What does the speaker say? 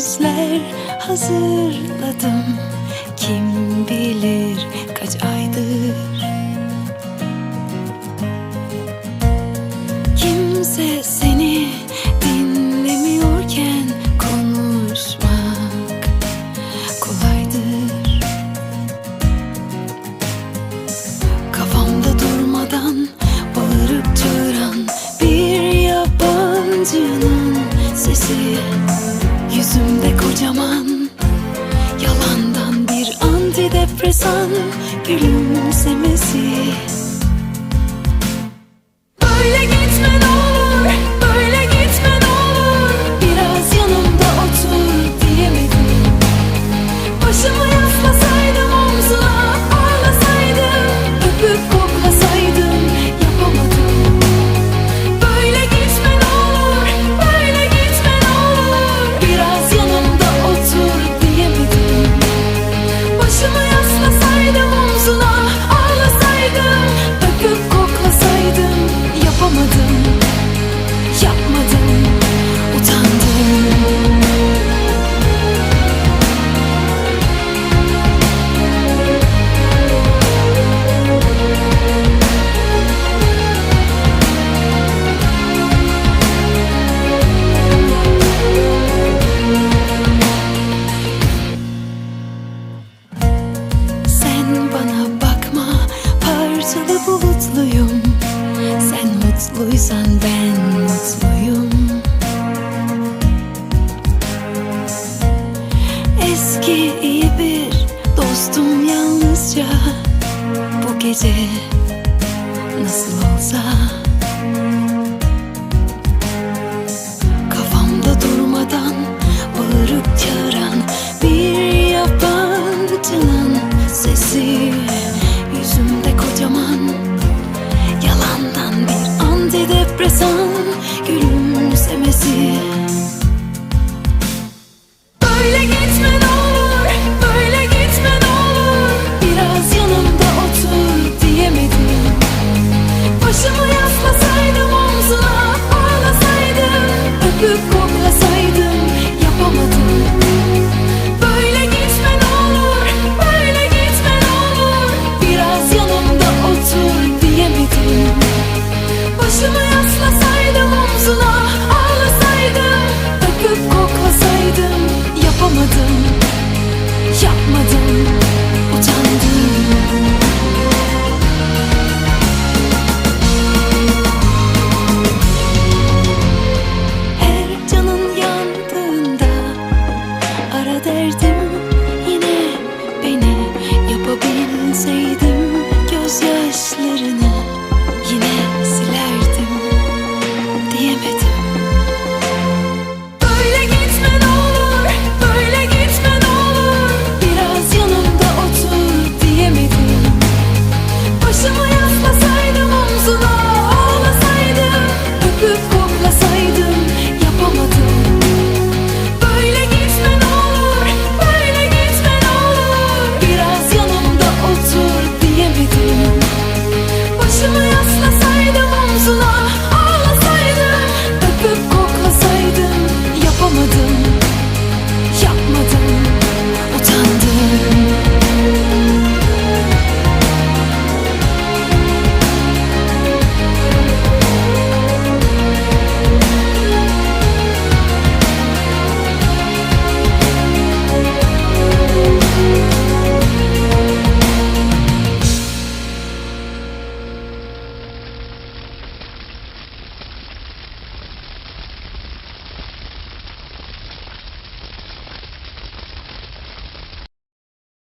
sözler hazırladım. Kim bilir kaç aydır? Kimse seni antidepresan gülümsemesi. Böyle gitme bulutluyum Sen mutluysan ben mutluyum. Eski iyi bir dostum yalnızca Bu gece nasıl olsa antidepresan gülümsemesi. Böyle gitme ne olur, böyle gitme ne olur. Biraz yanımda otur diyemedim. Başımı yaslasaydım omzuna ağlasaydım. Öpüp kara derdim